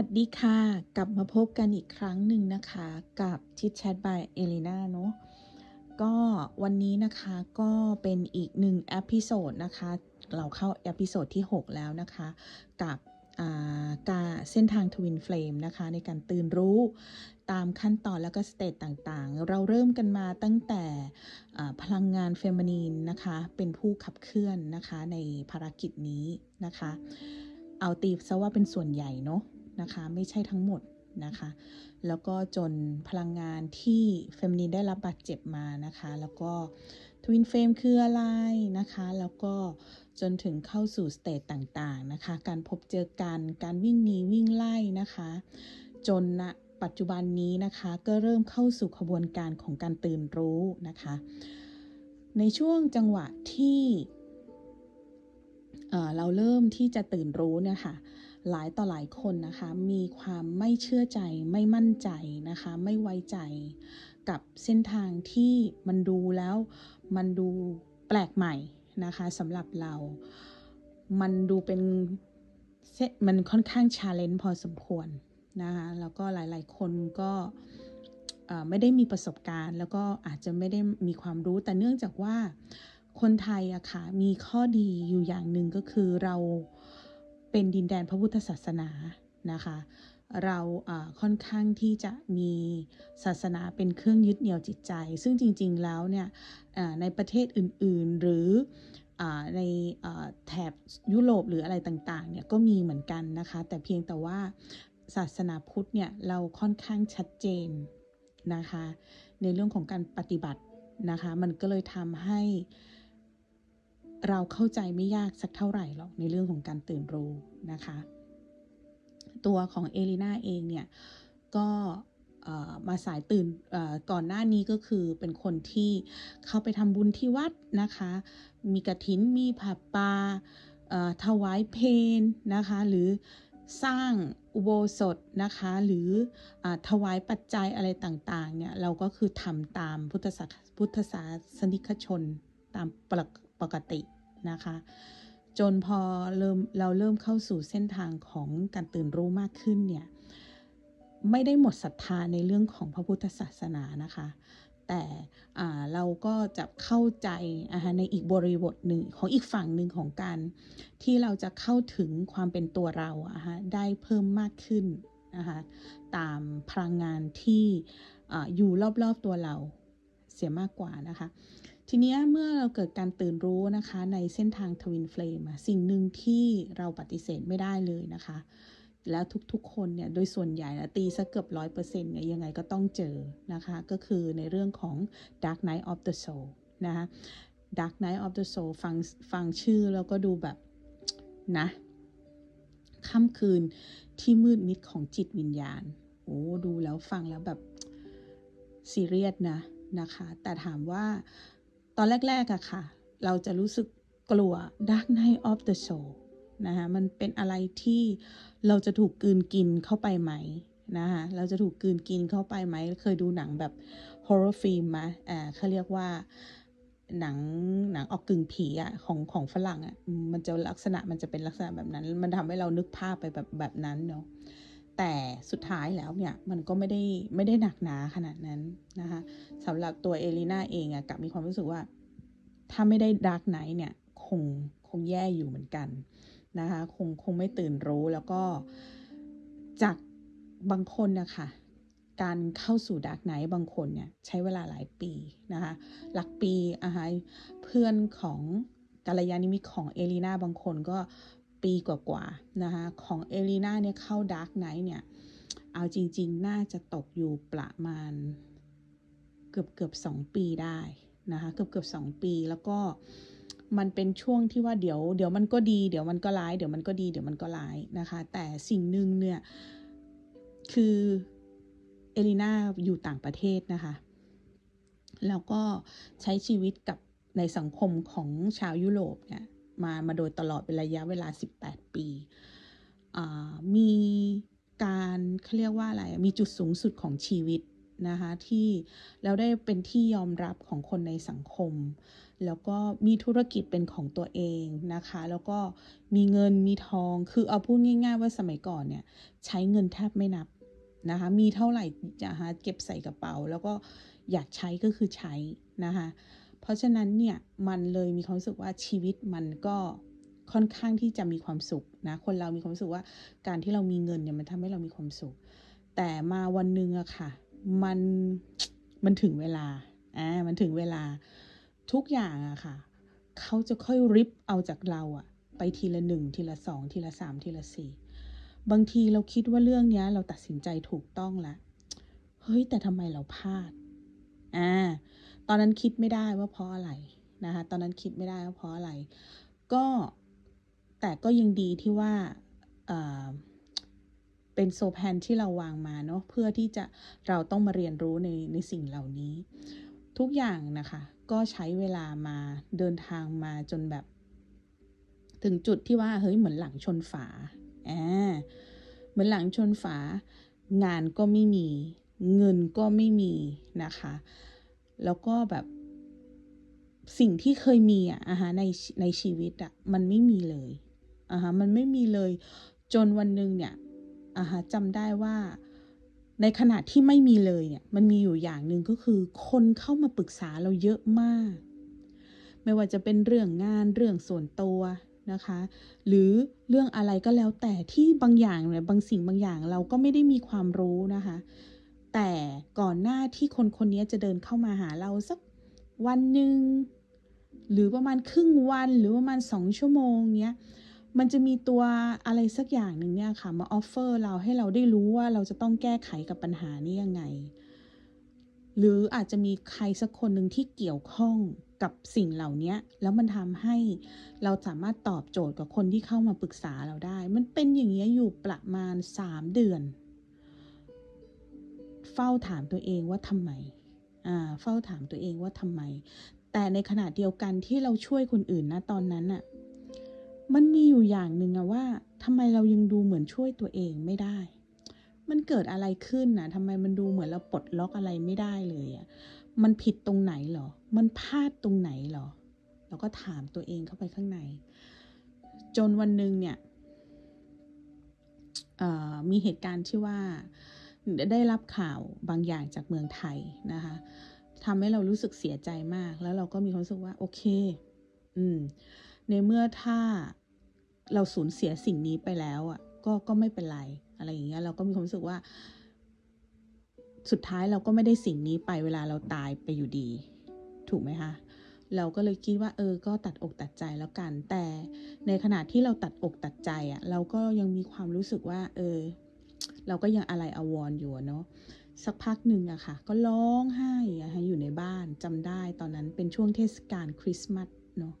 วัสดีค่ะ กลับมาพบกันอีกครั้งหนึ่งนะคะ กับชิดแชท by เอลิน่าเนาะก็วันนี้นะคะก็เป็นอีกหนึ่งเอพิโซดนะคะ เราเข้าเอพิโซดที่ 6 แล้วนะคะ กับการเส้นทางทวินเฟลมนะคะ ในการตื่นรู้ตามขั้นตอนแล้วก็สเตจต่างๆ เราเริ่มกันมาตั้งแต่พลังงานเฟมินีนนะคะ เป็นผู้ขับเคลื่อนนะคะในภารกิจนี้นะคะ เอาตีซะว่าเป็นส่วนใหญ่เนาะ นะคะ ไม่ใช่ทั้งหมดนะคะ แล้วก็จนพลังงานที่เฟม i นินได้รับบาดเจ็บมานะคะ แล้วก็ทวินเฟมคืออะไรนะคะ แล้วก็จนถึงเข้าสู่สเตจต่างๆนะคะ การพบเจอกัน การวิ่งหนีวิ่งไล่นะคะ จนณปัจจุบันนี้นะคะก็เริ่มเข้าสู่ขบวนการของการตื่นรู้นะคะ ในช่วงจังหวะที่เเราเริ่มที่จะตื่นรู้เนี่ยค่ะ หลายต่อหลายคนนะคะ มีความไม่เชื่อใจไม่มั่นใจนะคะ ไม่ไว้ใจกับเส้นทางที่มันดูแล้วมันดูแปลกใหม่นะคะสำหรับเรา มันดูเป็นเส้นมันค่อนข้างชาเลนจ์พอสมควรนะคะแล้วก็หลายๆคนก็ไม่ได้มีประสบการณ์ แล้วก็อาจจะไม่ได้มีความรู้แต่เนื่องจากว่าคนไทยอะค่ะมีข้อดีอยู่อย่างหนึ่งก็คือเรา เป็นดินแดนพระพุทธศาสนานะคะ เราค่อนข้างที่จะมีศาสนาเป็นเครื่องยึดเหนี่ยวจิตใจ ซึ่งจริงๆแล้วเนี่ยในประเทศอื่นๆหรือในแถบยุโรปหรืออะไรต่างๆเนี่ยก็มีเหมือนกันนะคะ แต่เพียงแต่ว่าศาสนาพุทธเนี่ยเราค่อนข้างชัดเจนนะคะ ในเรื่องของการปฏิบัตินะคะ มันก็เลยทำให้ เราเข้าใจไม่ยากสักเท่าไหร่หรอกในเรื่องของการตื่นรู้นะคะ ตัวของเอลิน่าเองเนี่ย ก็มาสายตื่นก่อนหน้านี้ก็คือเป็นคนที่เข้าไปทำบุญที่วัดนะคะ มีกระถินมีผับปาถวายเพลนะคะ หรือสร้างอุโบสถนะคะ หรืออถวายปัจจัยอะไรต่างๆเนี่ย เราก็คือทำตามพุทธศาสพุทธศาสนิกชนตามปก ปกตินะคะ จนพอเริ่มเราเริ่มเข้าสู่เส้นทางของการตื่นรู้มากขึ้นเนี่ยไม่ได้หมดศรัทธาในเรื่องของพระพุทธศาสนานะคะ แต่เราก็จะเข้าใจในอีกบริบทหนึ่งของอีกฝั่งหนึ่งของการที่เราจะเข้าถึงความเป็นตัวเราได้เพิ่มมากขึ้นนะคะตามพลังงานที่อยู่รอบๆตัวเราเสียมากกว่านะคะ ทีนี้เมื่อเราเกิดการตื่นรู้นะคะในเส้นทางทวินเฟลมสิ่งหนึ่งที่เราปฏิเสธไม่ได้เลยนะคะ แล้วทุกๆคนเนี่ยโดยส่วนใหญ่นะตีซะเกือบร้อยเปอร์เซ็นต์เนี่ยยังไงก็ต้องเจอนะคะ ก็คือในเรื่องของ Dark Night of the Soul นะคะ Dark Night of the Soul ฟังฟังชื่อแล้วก็ดูแบบนะค่ำคืนที่มืดมิดของจิตวิญญาณ โอ้ ดูแล้วฟังแล้วแบบซีเรียสนะนะคะ แต่ถามว่า ตอนแรกๆอะค่ะ เราจะรู้สึกกลัว Dark Night of the Soul นะคะมันเป็นอะไรที่เราจะถูกกืนกินเข้าไปไหมนะคะเราจะถูกกืนกินเข้าไปไหม เคยดูหนังแบบ horror film ไหมอ่าเขาเรียกว่าหนังหนังออกกึ่งผีอะของของฝรั่งอะมมันจะลักษณะมันจะเป็นลักษณะแบบนั้น มันทำให้เรานึกภาพไปแบบแบบนั้นเนาะ แต่สุดท้ายแล้วเนี่ยมันก็ไม่ได้ไม่ได้หนักหนาขนาดนั้นนะคะสำหรับตัวเอลิน่าเองอะกลับมีความรู้สึกว่า ถ้าไม่ได้ดาร์กไนท์เนี่ยคงคงแย่อยู่เหมือนกันนะคะคงคงไม่ตื่นรู้แล้วก็จากบางคนนะคะการเข้าสู่ดาร์กไนท์บางคนเนี่ยใช้เวลาหลายปีนะคะหลักปีอะฮะเพื่อนของกัลยาณิมิตของเอลีนาบางคนก็ ปีกว่าๆนะคะของเอลีนาเนี่ยเข้าดาร์กไนท์เนี่ย เอาจริง ๆ น่าจะตกอยู่ประมาณเกือบเกือบสองปีได้นะคะเกือบเกือบสองปีแล้วก็มันเป็นช่วงที่ว่าเดี๋ยวเดี๋ยวมันก็ดีเดี๋ยวมันก็ร้ายเดี๋ยวมันก็ดีเดี๋ยวมันก็ร้ายนะคะ แต่สิ่งหนึ่งเนี่ย คือเอลิน่าอยู่ต่างประเทศนะคะ แล้วก็ใช้ชีวิตกับในสังคมของชาวยุโรปเนี่ย มามาโดยตลอดเป็นระยะเวลา 18 ปีมีการเขาเรียกว่าอะไร มีจุดสูงสุดของชีวิตนะคะที่แล้วได้เป็นที่ยอมรับของคนในสังคม แล้วก็มีธุรกิจเป็นของตัวเองนะคะ แล้วก็มีเงินมีทองคือเอาพูดง่าย ๆ ว่าสมัยก่อนเนี่ยใช้เงินแทบไม่นับนะคะมีเท่าไหร่นะคะเก็บใส่กระเป๋า แล้วก็อยากใช้ก็คือใช้นะคะ ราะฉะนั้นเนี่ยมันเลยมีความรู้สึกว่าชีวิตมันก็ค่อนข้างที่จะมีความสุขนะคนเรามีความรู้สึกว่าการที่เรามีเงินเนี่ยมันทำให้เรามีความสุข แต่มาวันหนึ่งอะค่ะ มันมันถึงเวลาอ่ามันถึงเวลาทุกอย่างอะค่ะเขาจะค่อยริบเอาจากเราอะไปทีละหนึ่งทีละสองทีละสามทีละสี่บางทีเราคิดว่าเรื่องเนี้ยเราตัดสินใจถูกต้องแล้วเฮ้ยแต่ทำไมเราพลาดอ่า ตอนนั้นคิดไม่ได้ว่าเพราะอะไรนะคะตอนนั้นคิดไม่ได้ว่าเพราะอะไร ก็แต่ก็ยังดีที่ว่าเป็นโซแพนที่เราวางมาเนาะเพื่อที่จะเราต้องมาเรียนรู้ในในสิ่งเหล่านี้ ทุกอย่างนะคะ ก็ใช้เวลามาเดินทางมาจนแบบ ถึงจุดที่ว่าเฮ้ยเหมือนหลังชนฝาอ่าเหมือนหลังชนฝา งานก็ไม่มี เงินก็ไม่มีนะคะ แล้วก็แบบสิ่งที่เคยมีอะฮะในในชีวิตอะมันไม่มีเลยอ่าฮะมันไม่มีเลย จนวันหนึ่งเนี่ยอ่าฮะจำได้ว่าในขณะที่ไม่มีเลยเนี่ย มันมีอยู่อย่างหนึ่งก็คือ คนเข้ามาปรึกษาเราเยอะมาก ไม่ว่าจะเป็นเรื่องงานเรื่องส่วนตัวนะคะ หรือเรื่องอะไรก็แล้วแต่ที่บางอย่างเนี่ยบางสิ่งบางอย่างเราก็ไม่ได้มีความรู้นะคะ แต่ก่อนหน้าที่คนคนนี้จะเดินเข้ามาหาเราสักวันหนึ่งหรือประมาณครึ่งวันหรือประมาณสองชั่วโมงเนี้ยมันจะมีตัวอะไรสักอย่างหนึ่งเนี่ยค่ะมาออฟเฟอร์เราให้เราได้รู้ว่าเราจะต้องแก้ไขกับปัญหานี้ยังไง หรืออาจจะมีใครสักคนหนึ่งที่เกี่ยวข้องกับสิ่งเหล่านี้แล้วมันทำให้เราสามารถตอบโจทย์กับคนที่เข้ามาปรึกษาเราได้ มันเป็นอย่างนี้อยู่ประมาณสามเดือน ฝ้าถามตัวเองว่าทำไมอ่าเฝ้าถามตัวเองว่าทำไม แต่ในขณะเดียวกันที่เราช่วยคนอื่นนะตอนนั้นอะมันมีอยู่อย่างหนึ่งอะว่าทำไมเรายังดูเหมือนช่วยตัวเองไม่ได้ มันเกิดอะไรขึ้นนะทำไมมันดูเหมือนเราปลดล็อกอะไรไม่ได้เลยอะมันผิดตรงไหนหรอ มันพลาดตรงไหนหรอ เราก็ถามตัวเองเข้าไปข้างใน จนวันหนึ่งเนี่ยมีเหตุการณ์ที่ว่า ได้รับข่าวบางอย่างจากเมืองไทยนะคะทำให้เรารู้สึกเสียใจมาก แล้วเราก็มีความรู้สึกว่าโอเค อืม ในเมื่อถ้าเราสูญเสียสิ่งนี้ไปแล้วอะ ก็ก็ไม่เป็นไรอะไรอย่างเงี้ย เราก็มีความรู้สึกว่า สุดท้ายเราก็ไม่ได้สิ่งนี้ไปเวลาเราตายไปอยู่ดี ถูกไหมคะเราก็เลยคิดว่าเออ ก็ตัดอกตัดใจแล้วกัน แต่ในขณะที่เราตัดอกตัดใจอะ เราก็ยังมีความรู้สึกว่า เออ เราก็ยังอะไรอาวรอยู่เนาะสักพักหนึ่งอะค่ะ ก็ร้องไห้อะอยู่ในบ้านจำได้ตอนนั้นเป็นช่วงเทศกาลคริสต์มาสเนาะ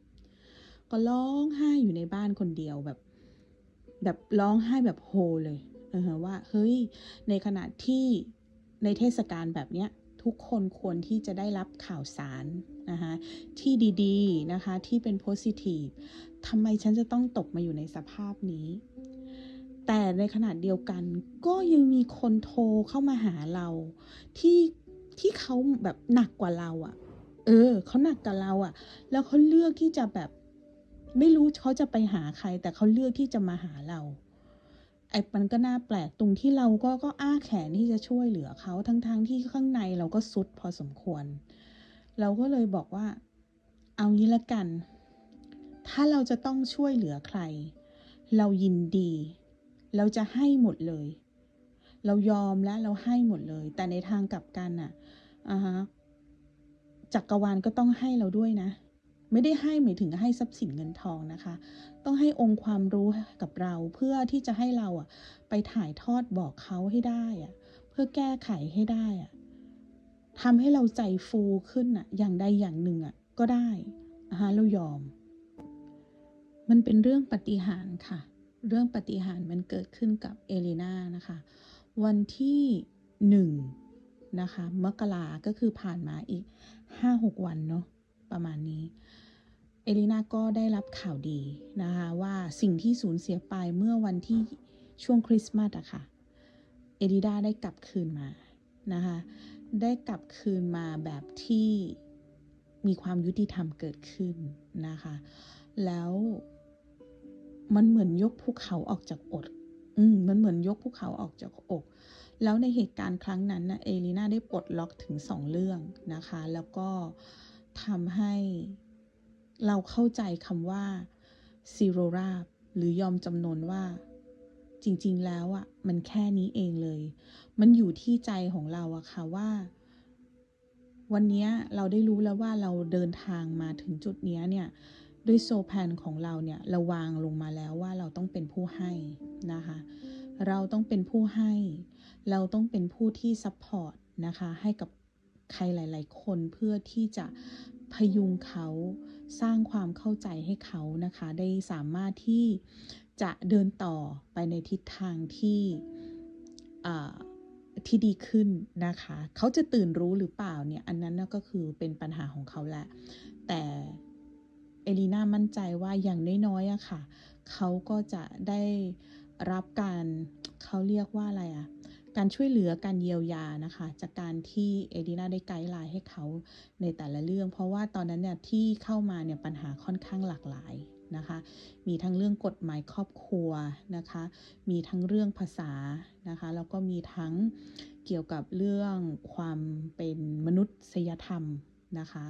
ก็ร้องไห้อยู่ในบ้านคนเดียวแบบ แบบร้องไห้แบบโฮเลยเออว่าเฮ้ยในขณะที่ในเทศกาลแบบเนี้ยทุกคนควรที่จะได้รับข่าวสารนะคะที่ดีๆนะคะที่เป็นโพสิทีฟทำไมฉันจะต้องตกมาอยู่ในสภาพนี้ แต่ในขณะเดียวกันก็ยังมีคนโทรเข้ามาหาเราที่ที่เขาแบบหนักกว่าเราอะ่ะ เออเขาหนักกว่าเราอะ่ะ แล้วเขาเลือกที่จะแบบ ไม่รู้เขาจะไปหาใคร แต่เขาเลือกที่จะมาหาเราไอ้มันก็น่าแปลกตรงที่เราก็ก็อ้าแขนที่จะช่วยเหลือเขาทั้งๆทที่ข้างในเราก็สุดพอสมควร เราก็เลยบอกว่า เอางี้ละกัน ถ้าเราจะต้องช่วยเหลือใคร เรายินดี เราจะให้หมดเลย เรายอมและเราให้หมดเลย แต่ในทางกลับกันอะอ่าฮะจักรวาลก็ต้องให้เราด้วยนะ ไม่ได้ให้หมายถึงให้ทรัพย์สินเงินทองนะคะ ต้องให้องค์ความรู้กับเราเพื่อที่จะให้เราอะ ไปถ่ายทอดบอกเขาให้ได้อะ เพื่อแก้ไขให้ได้อะทำให้เราใจฟูขึ้นอะ อย่างใดอย่างหนึ่งอะ ก็ได้นะคะเรายอม มันเป็นเรื่องปฏิหารค่ะ เรื่องปฏิหารมันเกิดขึ้นกับเอลิน่านะคะ วันที่หนึ่งนะคะมกราก็คือผ่านมาอีกห้าหกวันเนาะประมาณนี้ เอลินาก็ได้รับข่าวดีนะคะว่าสิ่งที่สูญเสียไปเมื่อวันที่ช่วงคริสต์มาสอะค่ะ เอลิดาได้กลับคืนมานะคะได้กลับคืนมาแบบที่มีความยุติธรรมเกิดขึ้นนะคะ แล้ว มันเหมือนยกภูเขาออกจากอกอืมมันเหมือนยกภูเขาออกจากอก แล้วในเหตุการณ์ครั้งนั้นนะเอลีนาได้ปลดล็อกถึงสองเรื่องนะคะ แล้วก็ทำให้เราเข้าใจคำว่าซีโรราบหรือยอมจำนนว่าจริงๆ แล้วอะ่ะ มันแค่นี้เองเลย มันอยู่ที่ใจของเราอะค่ะว่า วันนี้เราได้รู้แล้วว่าเราเดินทางมาถึงจุดนี้เนี่ย ด้วยโซแพนของเราเนี่ยเราวางลงมาแล้วว่าเราต้องเป็นผู้ให้นะคะ เราต้องเป็นผู้ให้ เราต้องเป็นผู้ที่ซัพพอร์ตนะคะให้กับใครหลาย ๆ คนเพื่อที่จะพยุงเขาสร้างความเข้าใจให้เขานะคะ ได้สามารถที่จะเดินต่อไปในทิศทางที่ที่ดีขึ้นนะคะ เขาจะตื่นรู้หรือเปล่าเนี่ย อันนั้นก็คือเป็นปัญหาของเขาแหละ แต่ เอลีน่ามั่นใจว่าอย่างน้อยๆอะค่ะ เขาก็จะได้รับการเขาเรียกว่าอะไรอะการช่วยเหลือการเยียวยานะคะ จากการที่เอลีนาได้ไกด์ไลน์ให้เขาในแต่ละเรื่อง เพราะว่าตอนนั้นเนี่ยที่เข้ามาเนี่ยปัญหาค่อนข้างหลากหลายนะคะ มีทั้งเรื่องกฎหมายครอบครัวนะคะ มีทั้งเรื่องภาษานะคะ แล้วก็มีทั้งเกี่ยวกับเรื่องความเป็นมนุษยธรรมนะคะ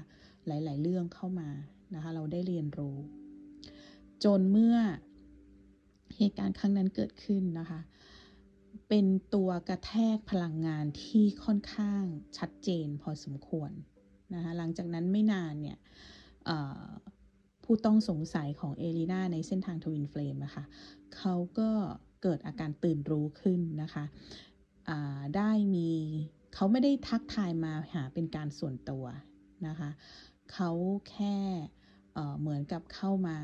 หลาย ๆ เรื่องเข้ามา นะคะเราได้เรียนรู้ จนเมื่อเหตุการณ์ครั้งนั้นเกิดขึ้นนะคะ เป็นตัวกระแทกพลังงานที่ค่อนข้างชัดเจนพอสมควรนะคะหลังจากนั้นไม่นานเนี่ยผู้ต้องสงสัยของเอลีนาในเส้นทางทวินเฟลมนะคะเขาก็เกิดอาการตื่นรู้ขึ้นนะคะได้มีเขาไม่ได้ทักทายมาหาเป็นการส่วนตัวนะคะเขาแค่ เหมือนกับเข้ามา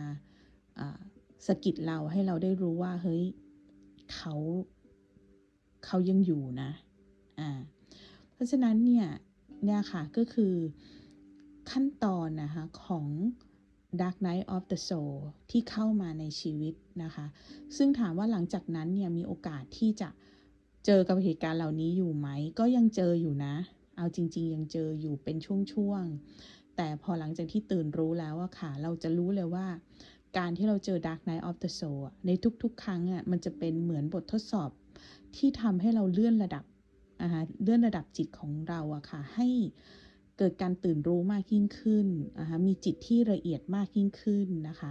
สกิดเราให้เราได้รู้ว่าเฮ้ยเขาเขายังอยู่นะอ่าเพราะฉะนั้นเนี่ยเนี่ยค่ะก็คือขั้นตอนนะคะของ Dark Night of the Soul ที่เข้ามาในชีวิตนะคะ ซึ่งถามว่าหลังจากนั้นเนี่ยมีโอกาสที่จะเจอกับเหตุการณ์เหล่านี้อยู่ไหม ก็ยังเจออยู่นะ เอาจริง ๆ ยังเจออยู่เป็นช่วงๆ แต่พอหลังจากที่ตื่นรู้แล้วอะค่ะ เราจะรู้เลยว่า การที่เราเจอ Dark Night of the Soul ในทุกๆ ครั้งอะมันจะเป็นเหมือนบททดสอบที่ทำให้เราเลื่อนระดับนะคะเลื่อนระดับจิตของเราอะค่ะ ให้เกิดการตื่นรู้มากยิ่งขึ้นนะคะมีจิตที่ละเอียดมากยิ่งขึ้นนะคะ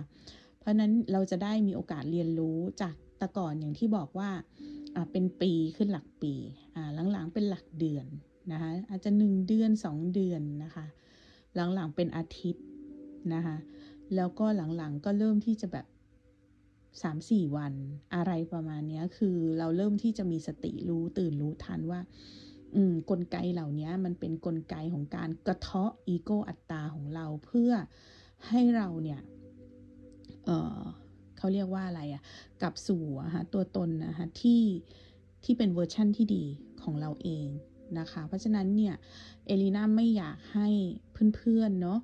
เพราะนั้นเราจะได้มีโอกาสเรียนรู้จากแต่ก่อนอย่างที่บอกว่าเป็นปีขึ้นหลักปีหลังๆเป็นหลักเดือนนะคะอาจจะหนึ่งเดือนสองเดือนนะคะ หลังๆเป็นอาทิตย์นะคะแล้วก็หลังๆก็เริ่มที่จะแบบสามสี่วันอะไรประมาณนี้คือเราเริ่มที่จะมีสติรู้ตื่นรู้ทันว่า อืมกลไกเหล่านี้มันเป็นนกลไกของการกระเทาะอีโก้อัตตาของเราเพื่อให้เราเนี่ย เออเขาเรียกว่าอะไรอะกลับสู่ฮะตัวตนนะคะที่ที่เป็นเวอร์ชั่นที่ดีของเราเอง นะคะ เพราะฉะนั้นเนี่ย เอลิน่าไม่อยากให้เพื่อนๆเนาะ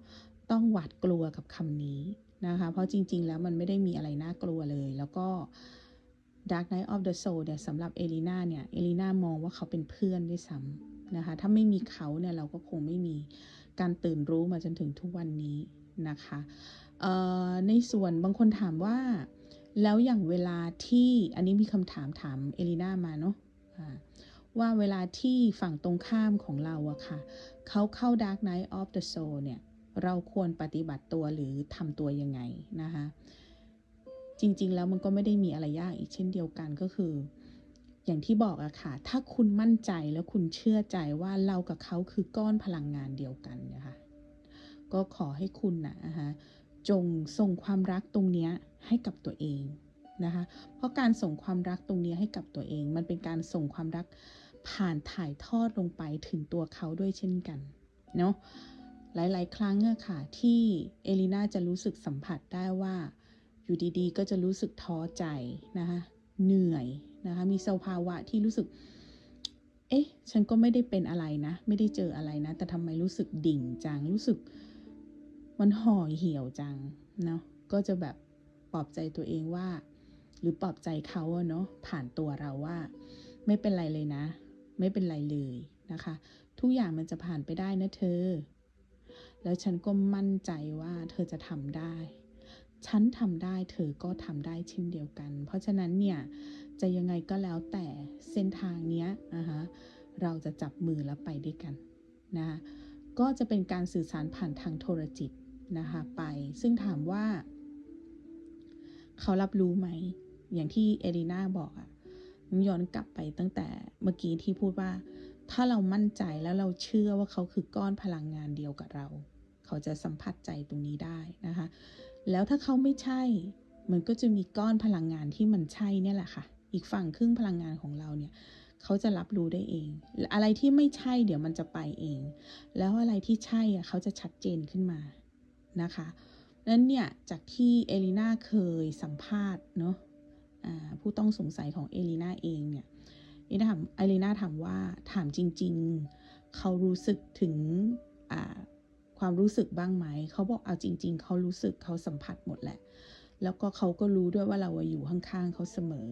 ต้องหวาดกลัวกับคำนี้นะคะ เพราะจริง ๆ แล้วมันไม่ได้มีอะไรน่ากลัวเลย แล้วก็ Dark Night of the Soul เนี่ยสำหรับเอลีนาเนี่ย เอลีนามองว่าเขาเป็นเพื่อนด้วยซ้ำนะคะ ถ้าไม่มีเขาเนี่ยเราก็คงไม่มีการตื่นรู้มาจนถึงทุกวันนี้นะคะในส่วนบางคนถามว่า แล้วอย่างเวลาที่อันนี้มีคำถามถามเอลีนามาเนาะ ว่าเวลาที่ฝั่งตรงข้ามของเราอะค่ะ เขาเข้า Dark Night of the Soul เนี่ย เราควรปฏิบัติตัวหรือทำตัวยังไงนะคะ จริง ๆ แล้วมันก็ไม่ได้มีอะไรยากอีกเช่นเดียวกันก็คือ อย่างที่บอกอะค่ะ ถ้าคุณมั่นใจแล้วคุณเชื่อใจว่าเรากับเขาคือก้อนพลังงานเดียวกันนะคะก็ขอให้คุณนะคะจงส่งความรักตรงนี้ให้กับตัวเอง นะคะ เพราะการส่งความรักตรงนี้ให้กับตัวเอง มันเป็นการส่งความรักผ่านถ่ายทอดลงไปถึงตัวเขาด้วยเช่นกันเนาะหลาย ๆ ครั้งอะค่ะ ที่เอลิน่าจะรู้สึกสัมผัสได้ว่า อยู่ดีๆ ก็จะรู้สึกท้อใจนะคะเหนื่อยนะคะมีสภาวะที่รู้สึก เอ๊ะ ฉันก็ไม่ได้เป็นอะไรนะ ไม่ได้เจออะไรนะ แต่ทำไมรู้สึกดิ่งจัง รู้สึกมันห่อเหี่ยวจังเนาะก็จะแบบปลอบใจตัวเองว่า หรือปลอบใจเขาเนาะผ่านตัวเราว่า ไม่เป็นไรเลยนะ ไม่เป็นไรเลยนะคะ ทุกอย่างมันจะผ่านไปได้นะเธอ แล้วฉันก็มั่นใจว่าเธอจะทำได้ ฉันทำได้เธอก็ทำได้เช่นเดียวกัน เพราะฉะนั้นเนี่ยจะยังไงก็แล้วแต่เส้นทางเนี้ยนะคะเราจะจับมือแล้วไปด้วยกันนะคะก็จะเป็นการสื่อสารผ่านทางโทรจิตนะคะไป ซึ่งถามว่า เขารับรู้ไหม อย่างที่เอริน่าบอกอะย้อนกลับไปตั้งแต่เมื่อกี้ที่พูดว่า ถ้าเรามั่นใจแล้วเราเชื่อว่าเขาคือก้อนพลังงานเดียวกับเรา เขาจะสัมผัสใจตรงนี้ได้นะคะ แล้วถ้าเขาไม่ใช่ มันก็จะมีก้อนพลังงานที่มันใช่เนี่ยแหละค่ะ อีกฝั่งครึ่งพลังงานของเราเนี่ยเขาจะรับรู้ได้เอง อะไรที่ไม่ใช่เดี๋ยวมันจะไปเอง แล้วอะไรที่ใช่อะเขาจะชัดเจนขึ้นมานะคะนั้นเนี่ย จากที่เอลิน่าเคยสัมภาษณ์เนาะ ผู้ต้องสงสัยของเอลิน่าเองเนี่ยเอลิน่าถามเอลิน่าถามว่าถามจริง ๆ เขารู้สึกถึงความรู้สึกบ้างไหม เขาบอกเอาจริง ๆ เขารู้สึกเขาสัมผัสหมดแหละ แล้วก็เขาก็รู้ด้วยว่าเราอยู่ข้างๆเขาเสมอ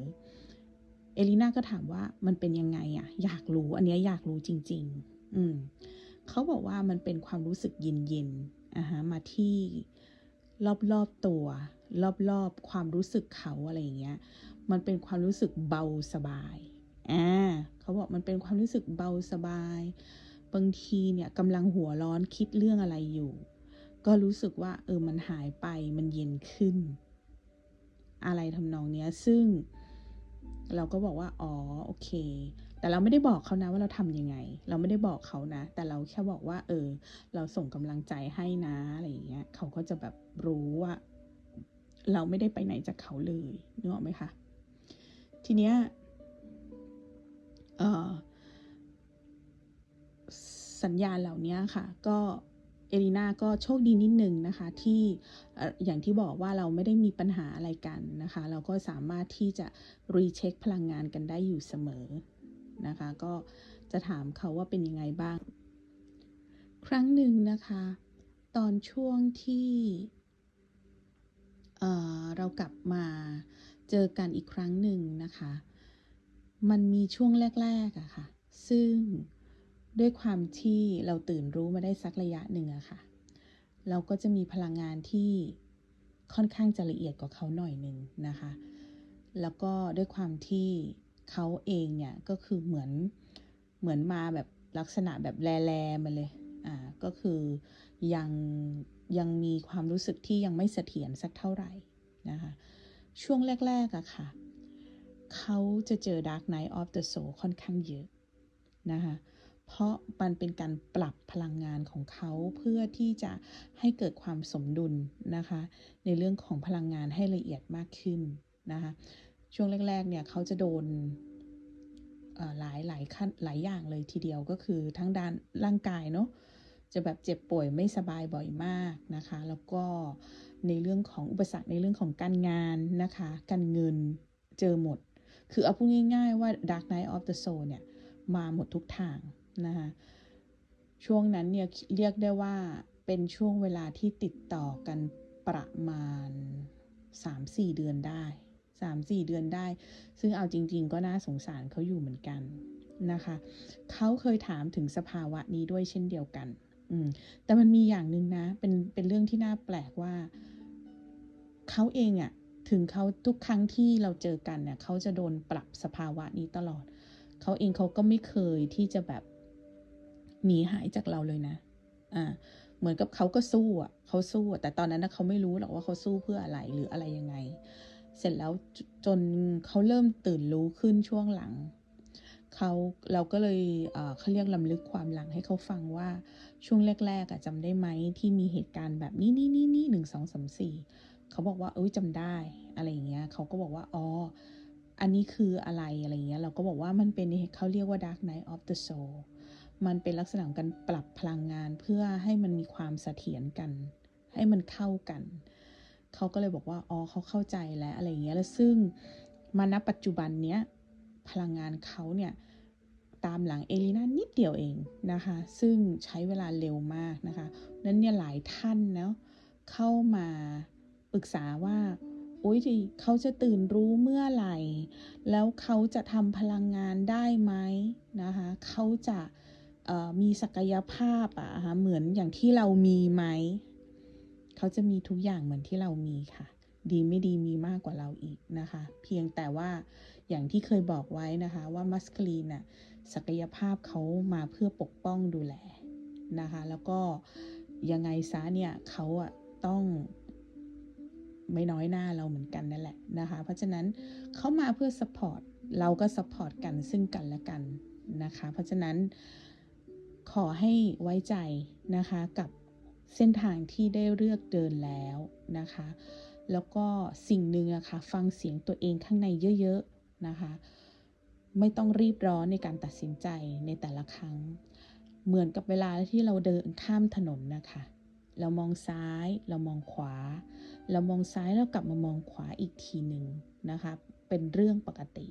เอลิน่าก็ถามว่ามันเป็นยังไงอะอยากรู้ อันนี้อยากรู้จริง ๆ อืมเขาบอกว่ามันเป็นความรู้สึกเย็นๆอะฮะมาที่ รอบๆตัว รอบๆความรู้สึกเขาอะไรอย่างเงี้ย มันเป็นความรู้สึกเบาสบายอ่าเขาบอกมันเป็นความรู้สึกเบาสบาย บางทีเนี่ยกำลังหัวร้อนคิดเรื่องอะไรอยู่ ก็รู้สึกว่าเออมันหายไปมันเย็นขึ้น อะไรทำนองเนี้ยซึ่งเราก็บอกว่า อ๋อ โอเค แต่เราไม่ได้บอกเขานะว่าเราทำยังไง เราไม่ได้บอกเขานะ แต่เราแค่บอกว่า เออ เราส่งกำลังใจให้นะอะไรอย่างเงี้ยเขาก็จะแบบรู้ว่า เราไม่ได้ไปไหนจากเขาเลยนึกออกไหมคะทีเนี้ยสัญญาณเหล่านี้ค่ะ ก็เอลิน่าก็โชคดีนิดนึงนะคะ ที่อย่างที่บอกว่าเราไม่ได้มีปัญหาอะไรกันนะคะ เราก็สามารถที่จะรีเช็คพลังงานกันได้อยู่เสมอ นะคะ ก็จะถามเขาว่าเป็นยังไงบ้าง ครั้งหนึ่งนะคะ ตอนช่วงที่เเรากลับมาเจอกันอีกครั้งหนึ่งนะคะ มันมีช่วงแรกๆอะค่ะ ซึ่งด้วยความที่เราตื่นรู้มาได้สักระยะหนึ่งอะค่ะ เราก็จะมีพลังงานที่ค่อนข้างจะละเอียดกว่าเขาหน่อยหนึ่งนะคะ แล้วก็ด้วยความที่ เขาเองเนี่ยก็คือเหมือนเหมือนมาแบบลักษณะแบบแลๆมาเลย อ่า ก็คือยังยังมีความรู้สึกที่ยังไม่เสถียรสักเท่าไหร่นะคะ ช่วงแรก ๆอะค่ะ เขาจะเจอ Dark Night of the Soul ค่อนข้างเยอะนะคะเพราะมันเป็นการปรับพลังงานของเขาเพื่อที่จะให้เกิดความสมดุลนะคะ ในเรื่องของพลังงานให้ละเอียดมากขึ้นนะคะ ช่วงแรกๆเนี่ยเขาจะโดนหลายหลายขั้นหลายอย่างเลยทีเดียวก็คือทั้งด้านร่างกายเนาะจะแบบเจ็บป่วยไม่สบายบ่อยมากนะคะ แล้วก็ในเรื่องของอุปสรรคในเรื่องของการงานนะคะ การเงินเจอหมด คือเอาพูดง่ายๆว่า Dark Night of the Soul เนี่ย มาหมดทุกทางนะคะช่วงนั้นเนี่ยเรียกได้ว่าเป็นช่วงเวลาที่ติดต่อกันประมาณ 3-4 เดือนได้ สามสี่เดือนได้ ซึ่งเอาจริง ๆ ก็น่าสงสารเขาอยู่เหมือนกันนะคะ เขาเคยถามถึงสภาวะนี้ด้วยเช่นเดียวกัน อืม แต่มันมีอย่างหนึ่งนะ เป็น เป็นเรื่องที่น่าแปลกว่า เขาเองอะ่ะ ถึงเขาทุกครั้งที่เราเจอกันเนี่ยเขาจะโดนปรับสภาวะนี้ตลอด เขาเองเขาก็ไม่เคยที่จะแบบหนีหายจากเราเลยนะ อ่า เหมือนกับเขาก็สู้อะ เขาสู้ แต่ตอนนั้นนะเขาไม่รู้หรอกว่าเขาสู้เพื่ออะไรหรืออะไรยังไง เสร็จแล้วจนเขาเริ่มตื่นรู้ขึ้นช่วงหลังเขาเราก็เลยเขาเรียกลำลึกความหลังให้เขาฟังว่าช่วงแรกๆอะจำได้ไหมที่มีเหตุการณ์แบบนี้นี่นี่นี่หนึ่งสองสามสี่เขาบอกว่าเอ้ยจำได้อะไรอย่างเงี้ยเขาก็บอกว่าอ๋ออันนี้คืออะไรอะไรเงี้ยเราก็บอกว่ามันเป็นเขาเรียกว่า dark night of the soul มันเป็นลักษณะของการปรับพลังงานเพื่อให้มันมีความเสถียรกัน ให้มันเข้ากัน เขาก็เลยบอกว่าอ๋อเขาเข้าใจแล้วอะไรอย่างเงี้ยแล้วซึ่งมาณปัจจุบันเนี้ยพลังงานเขาเนี่ยตามหลังเอลิน่านิดเดียวเองนะคะ ซึ่งใช้เวลาเร็วมากนะคะ นั้นเนี่ยหลายท่านเนาะเข้ามาปรึกษาว่าโอ้ยเขาจะตื่นรู้เมื่อไหร่ แล้วเขาจะทำพลังงานได้ไหมนะคะ เขาจะมีศักยภาพอะะเหมือนอย่างที่เรามีไหม เขาจะมีทุกอย่างเหมือนที่เรามีค่ะ ดีไม่ดีมีมากกว่าเราอีกนะคะ เพียงแต่ว่าอย่างที่เคยบอกไว้นะคะว่ามัสคลีนน่ะศักยภาพเขามาเพื่อปกป้องดูแลนะคะ แล้วก็ยังไงซะเนี่ยเขาอะต้องไม่น้อยหน้าเราเหมือนกันนั่นแหละนะคะ เพราะฉะนั้นเขามาเพื่อสปอร์ตเราก็สปอร์ตกันซึ่งกันและกันนะคะ เพราะฉะนั้นขอให้ไว้ใจนะคะกับ เส้นทางที่ได้เลือกเดินแล้วนะคะ แล้วก็สิ่งหนึ่งนะคะฟังเสียงตัวเองข้างในเยอะๆนะคะ ไม่ต้องรีบร้อนในการตัดสินใจในแต่ละครั้ง เหมือนกับเวลาที่เราเดินข้ามถนนนะคะ เรามองซ้ายเรามองขวา เรามองซ้ายแล้วกลับมามองขวาอีกทีหนึ่งนะคะ เป็นเรื่องปกติ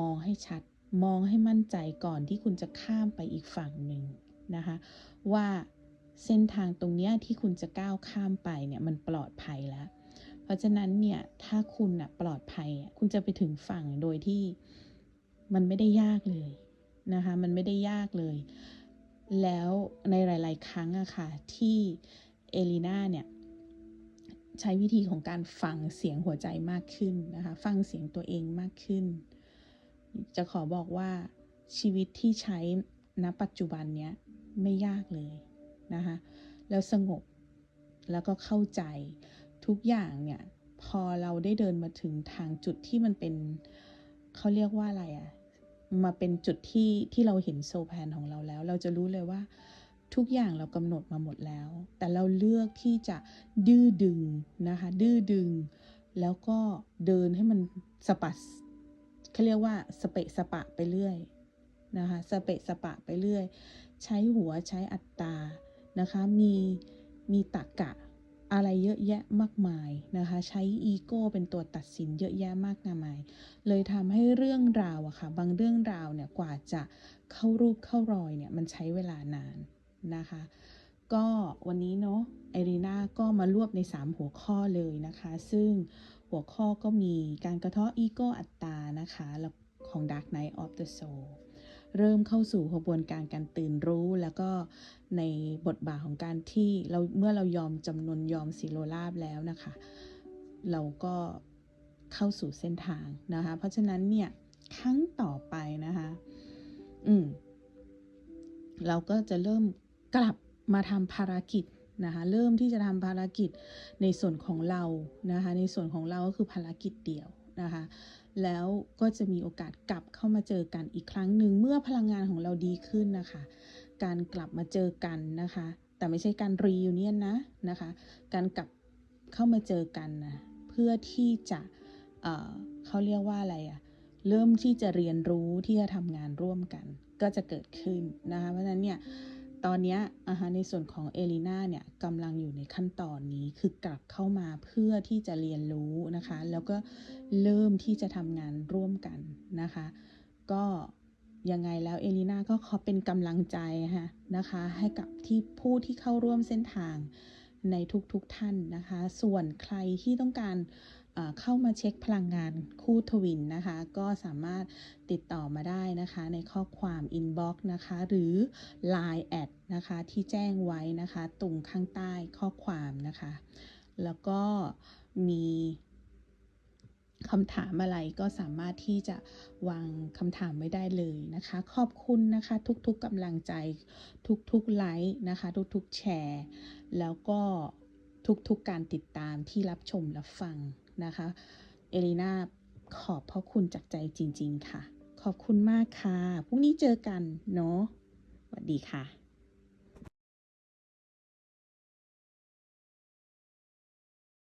มองให้ชัดมองให้มั่นใจก่อนที่คุณจะข้ามไปอีกฝั่งหนึ่งนะคะ ว่า เส้นทางตรงนี้ที่คุณจะก้าวข้ามไปเนี่ยมันปลอดภัยแล้ว เพราะฉะนั้นเนี่ยถ้าคุณอะปลอดภัยคุณจะไปถึงฝั่งโดยที่มันไม่ได้ยากเลยนะคะมันไม่ได้ยากเลย แล้วในหลาย ๆ ครั้งอะค่ะที่เอลีนาเนี่ยใช้วิธีของการฟังเสียงหัวใจมากขึ้นนะคะฟังเสียงตัวเองมากขึ้น จะขอบอกว่าชีวิตที่ใช้ณปัจจุบันเนี้ยไม่ยากเลย นะคะแล้วสงบแล้วก็เข้าใจทุกอย่างเนี่ยพอเราได้เดินมาถึงทางจุดที่มันเป็นเขาเรียกว่าอะไรอะมาเป็นจุดที่ที่เราเห็นโซแพนของเราแล้ว เราจะรู้เลยว่าทุกอย่างเรากำหนดมาหมดแล้ว แต่เราเลือกที่จะดื้อดึงนะคะ ดื้อดึง แล้วก็เดินให้มันสปัดเขาเรียกว่าสเปะสปะไปเรื่อยนะคะ สเปะสปะไปเรื่อย ใช้หัวใช้อัตตา นะคะมีมีตรกกะอะไรเยอะแยะมากมายนะคะ ใช้อีโก้เป็นตัวตัดสินเยอะแยะมากมาย เลยทำให้เรื่องราวอะค่ะ บางเรื่องราวเนี่ยกว่าจะเข้ารูปเข้ารอยเนี่ยมันใช้เวลานานนะคะ ก็วันนี้เนาะไอรีนาก็มารวบใน 3 หัวข้อเลยนะคะ ซึ่งหัวข้อก็มีการกระเทาะอีโก้อัตตานะคะของ Dark Night of the Soul เริ่มเข้าสู่กระบวนการการตื่นรู้ แล้วก็ในบทบาทของการที่เราเมื่อเรายอมจำนวนยอมสิโรราบแล้วนะคะ เราก็เข้าสู่เส้นทางนะคะ เพราะฉะนั้นเนี่ยครั้งต่อไปนะคะ อืม เราก็จะเริ่มกลับมาทำภารกิจนะคะเริ่มที่จะทำภารกิจในส่วนของเรานะคะในส่วนของเราก็คือภารกิจเดียวนะคะ แล้วก็จะมีโอกาสกลับเข้ามาเจอกันอีกครั้งหนึ่งเมื่อพลังงานของเราดีขึ้นนะคะ การกลับมาเจอกันนะคะ แต่ไม่ใช่การรีวิเนียนนะนะคะ การกลับเข้ามาเจอกันนะเพื่อที่จะเเขาเรียกว่าอะไรอะเริ่มที่จะเรียนรู้ที่จะทำงานร่วมกัน ก็จะเกิดขึ้นนะคะ เพราะฉะนั้นเนี่ย ตอนนี้อาหารในส่วนของเอลิน่าเนี่ยกำลังอยู่ในขั้นตอนนี้คือกลับเข้ามาเพื่อที่จะเรียนรู้นะคะ แล้วก็เริ่มที่จะทำงานร่วมกันนะคะ ก็ยังไงแล้วเอลิน่าก็ขอเป็นกำลังใจฮะนะคะ ให้กับที่ผู้ที่เข้าร่วมเส้นทาง ในทุกๆทท่านนะคะ ส่วนใครที่ต้องการเข้ามาเช็คพลังงานคู่ทวินนะคะ ก็สามารถติดต่อมาได้นะคะในข้อความ inbox นะคะ หรือ Line แอดนะคะที่แจ้งไว้นะคะ ตรงข้างใต้ข้อความนะคะ แล้วก็มี คำถามอะไรก็สามารถที่จะวางคำถามไว้ได้เลยนะคะ ขอบคุณนะคะทุกๆกำลังใจทุกๆไลค์นะคะ ทุกๆแชร์ แล้วก็ทุกๆการติดตามที่รับชมรับฟังนะคะ เอลิน่าขอบพระคุณจากใจจริง ๆ ค่ะ ขอบคุณมากค่ะ พรุ่งนี้เจอกันเนาะสวัสดีค่ะ